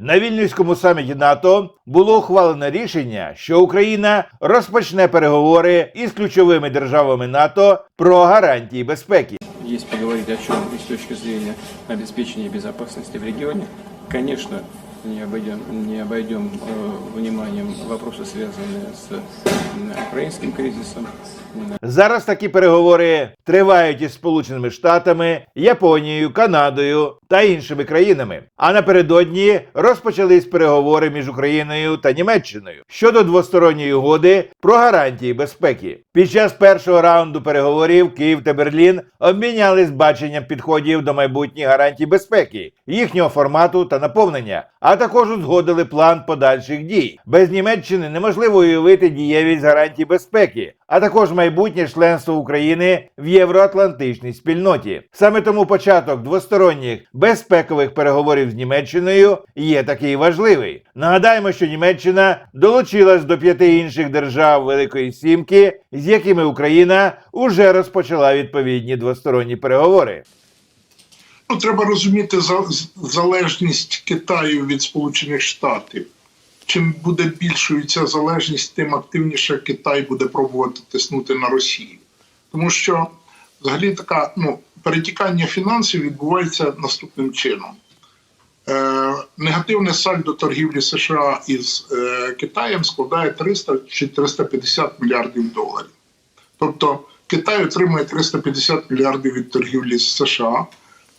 На вільнюському саміті НАТО було ухвалено рішення, що Україна розпочне переговори із ключовими державами НАТО про гарантії безпеки. Є поговорити о чому з точки зору обеспечения безопасности в регіоні, конечно, не обойдем, не обойдем э, вниманием вопросы, связанные с э, украинским кризисом, Зараз такі переговори тривають із Сполученими Штатами, Японією, Канадою та іншими країнами. А напередодні розпочались переговори між Україною та Німеччиною щодо двосторонньої угоди про гарантії безпеки. Під час першого раунду переговорів Київ та Берлін обмінялись баченням підходів до майбутніх гарантій безпеки, їхнього формату та наповнення, а також узгодили план подальших дій. Без Німеччини неможливо уявити дієвість гарантій безпеки, а також майбутнє членство України в євроатлантичній спільноті. Саме тому початок двосторонніх безпекових переговорів з Німеччиною є такий важливий. Нагадаємо, що Німеччина долучилась до п'яти інших держав Великої Сімки, з якими Україна уже розпочала відповідні двосторонні переговори. Ну, треба розуміти залежність Китаю від Сполучених Штатів. Чим буде більшою ця залежність, тим активніше Китай буде пробувати тиснути на Росію. Тому що взагалі така ну, перетікання фінансів відбувається наступним чином. Е, негативне сальдо торгівлі США із е, Китаєм складає 300 чи 350 мільярдів доларів. Тобто Китай отримує 350 мільярдів від торгівлі з США.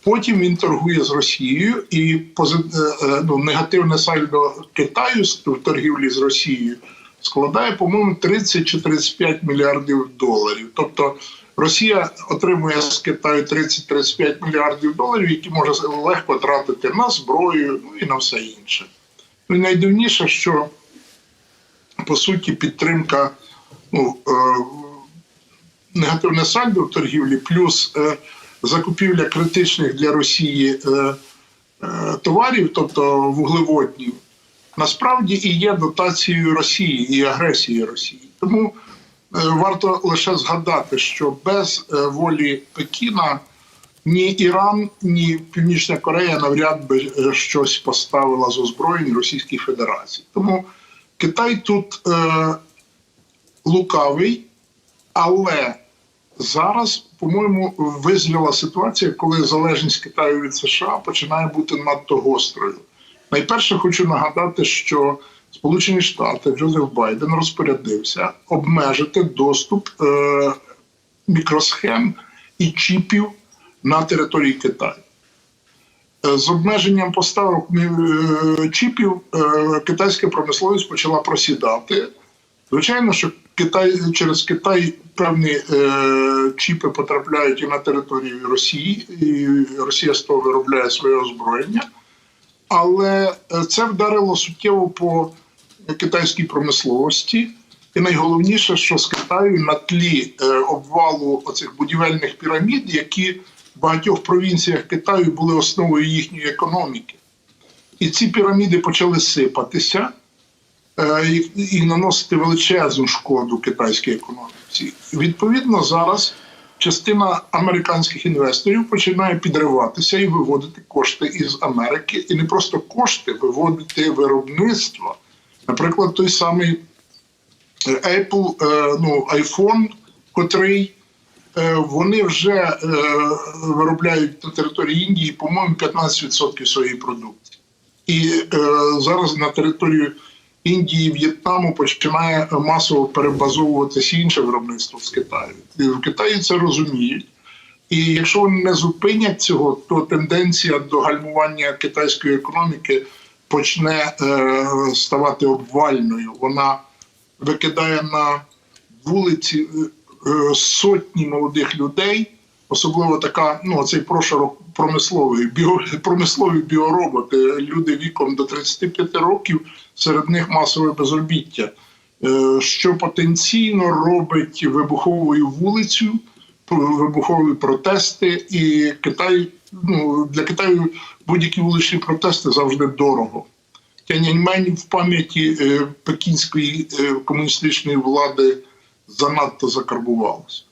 Потім він торгує з Росією, і пози- е, е, ну, негативне сальдо Китаю в торгівлі з Росією складає, по-моєму, 30 чи 35 мільярдів доларів. Тобто Росія отримує з Китаю 30-35 мільярдів доларів, які може легко тратити на зброю ну, і на все інше. Ну, і найдивніше, що по суті підтримка ну, е, негативне сальдо в торгівлі, плюс е, закупівля критичних для Росії е, е, товарів, тобто вуглеводнів, насправді і є дотацією Росії і агресією Росії. Тому варто лише згадати, що без волі Пекіна ні Іран, ні Північна Корея навряд би щось поставила з озброєнь Російській Федерації. Тому Китай тут е, лукавий, але зараз, по-моєму, визріла ситуація, коли залежність Китаю від США починає бути надто гострою. Найперше хочу нагадати, що Сполучені Штати Джозеф Байден розпорядився обмежити доступ е, мікросхем і чіпів на території Китаю. Е, З обмеженням поставок е, чіпів е, китайська промисловість почала просідати. Звичайно, що Китай через Китай певні е, чіпи потрапляють і на територію Росії, і Росія з того виробляє своє озброєння. Але е, це вдарило суттєво по китайській промисловості. І найголовніше, що з Китаю на тлі е, обвалу оцих будівельних пірамід, які в багатьох провінціях Китаю були основою їхньої економіки. І ці піраміди почали сипатися і, і наносити величезну шкоду китайській економіці. Відповідно, зараз частина американських інвесторів починає підриватися і виводити кошти із Америки, і не просто кошти, виводити виробництво. Наприклад, той самий е, Apple, е, ну, iPhone, котрий е, вони вже е, виробляють на території Індії, по-моєму, 15% своєї продукції. І е, зараз на територію Індії В'єтнаму починає масово перебазовуватися інше виробництво з Китаю. І в Китаї це розуміють. І якщо вони не зупинять цього, то тенденція до гальмування китайської економіки почне е, ставати обвальною. Вона викидає на вулиці е, е, сотні молодих людей, особливо така, ну цей прошарок промисловий, біо, промислові біороботи, люди віком до 35 років, серед них масове безробіття, е, що потенційно робить вибуховою вулицю, вибухові протести, і Китай ну для Китаю будь-які вуличні протести завжди дорого. Тяньаньмень в пам'яті е, пекінської е, комуністичної влади занадто закарбувалося.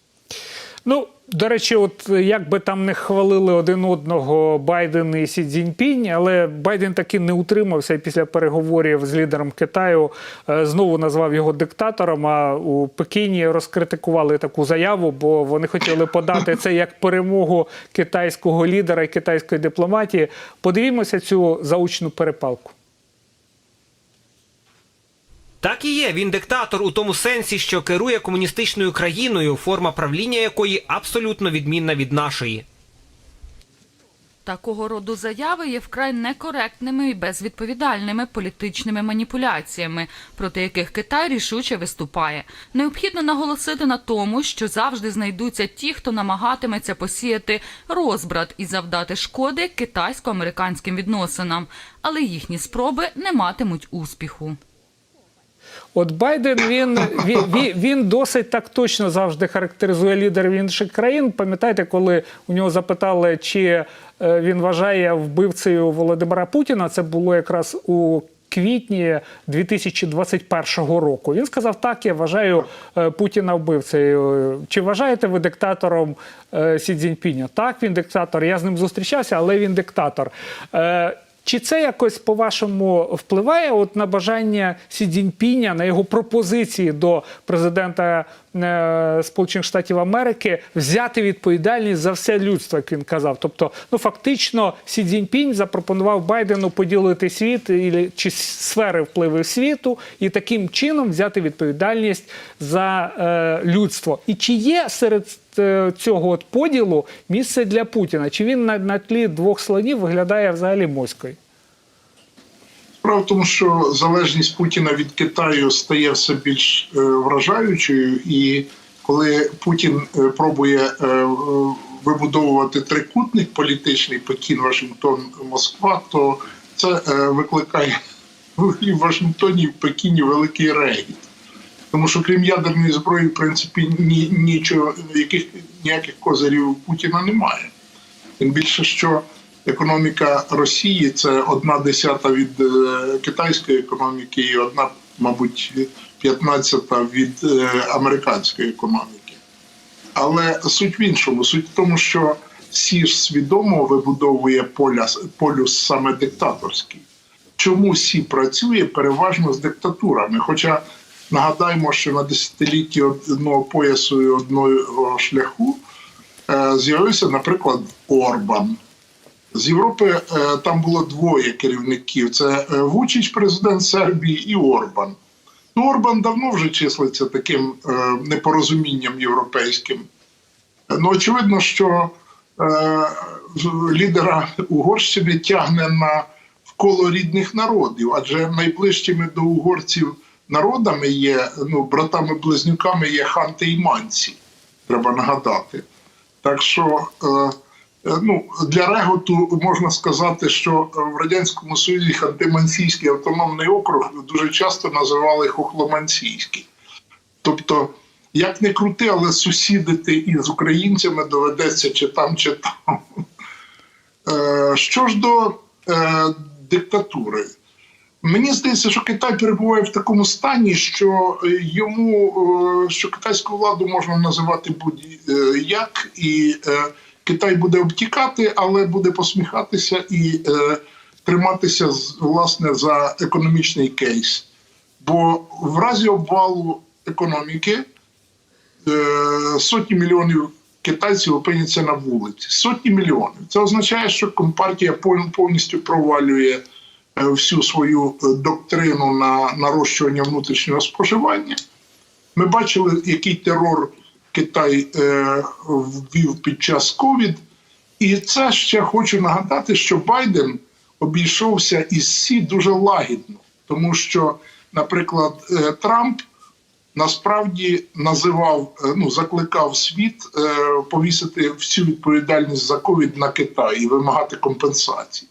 Ну, до речі, от як би там не хвалили один одного Байден і Сі Цзіньпінь, але Байден таки не утримався і після переговорів з лідером Китаю е, знову назвав його диктатором. А у Пекіні розкритикували таку заяву, бо вони хотіли подати це як перемогу китайського лідера і китайської дипломатії. Подивімося цю заучну перепалку. Так і є. Він диктатор у тому сенсі, що керує комуністичною країною, форма правління якої абсолютно відмінна від нашої. Такого роду заяви є вкрай некоректними і безвідповідальними політичними маніпуляціями, проти яких Китай рішуче виступає. Необхідно наголосити на тому, що завжди знайдуться ті, хто намагатиметься посіяти розбрат і завдати шкоди китайсько-американським відносинам, але їхні спроби не матимуть успіху. От Байден він, він, він, досить так точно завжди характеризує лідерів інших країн. Пам'ятаєте, коли у нього запитали, чи е, він вважає вбивцею Володимира Путіна, це було якраз у квітні 2021 року. Він сказав: так, я вважаю е, Путіна вбивцею. Чи вважаєте ви диктатором е, Сі Цзіньпіня? Так, він диктатор. Я з ним зустрічався, але він диктатор. Чи це якось по-вашому впливає от на бажання Сі Цзіньпіня, на його пропозиції до президента е, Сполучених Штатів Америки взяти відповідальність за все людство, як він казав? Тобто, ну фактично, Сі Цзіньпінь запропонував Байдену поділити світ і- чи сфери впливу світу і таким чином взяти відповідальність за е, людство. І чи є серед цього от поділу місце для Путіна? Чи він на, на тлі двох слонів виглядає взагалі моською? Справа в тому, що залежність Путіна від Китаю стає все більш е, вражаючою, і коли Путін е, пробує е, е, вибудовувати трикутник політичний Пекін, Вашингтон, Москва, то це е, викликає в Вашингтоні, в Пекіні великий регіт. Тому що крім ядерної зброї, в принципі, ні, нічого, яких, ніяких козирів у Путіна немає. Тим більше, що економіка Росії це одна десята від е, китайської економіки і одна, мабуть, п'ятнадцята від е, американської економіки. Але суть в іншому, суть в тому, що Сі ж свідомо вибудовує поля, полюс саме диктаторський. Чому Сі працює переважно з диктатурами? Хоча нагадаємо, що на десятилітті одного поясу і одного шляху е, з'явився, наприклад, Орбан. З Європи е, там було двоє керівників: це е, Вучич, президент Сербії, і Орбан. Ну, Орбан давно вже числиться таким непорозумінням європейським. Ну, очевидно, що лідера Угорщини тягне на вколо рідних народів, адже найближчими до угорців народами є, ну, братами-близнюками є ханти і манці, треба нагадати. Так що е, е, ну, для реготу можна сказати, що в Радянському Союзі Ханти-Мансійський автономний округ дуже часто називали Хохломансійський. Тобто, як не крути, але сусідити із українцями доведеться чи там, чи там. Е, Що ж до е, диктатури, мені здається, що Китай перебуває в такому стані, що е, йому е, що китайську владу можна називати будь-як, і е, Китай буде обтікати, але буде посміхатися і триматися власне за економічний кейс. Бо в разі обвалу економіки сотні мільйонів китайців опиняться на вулиці. Сотні мільйонів. Це означає, що компартія пов- повністю провалює всю свою е, доктрину на нарощування внутрішнього споживання. Ми бачили, який терор Китай е, ввів під час ковід. І це ще хочу нагадати, що Байден обійшовся із Сі дуже лагідно, тому що, наприклад, е, Трамп насправді називав, е, ну закликав світ е, повісити всю відповідальність за ковід на Китай і вимагати компенсацій.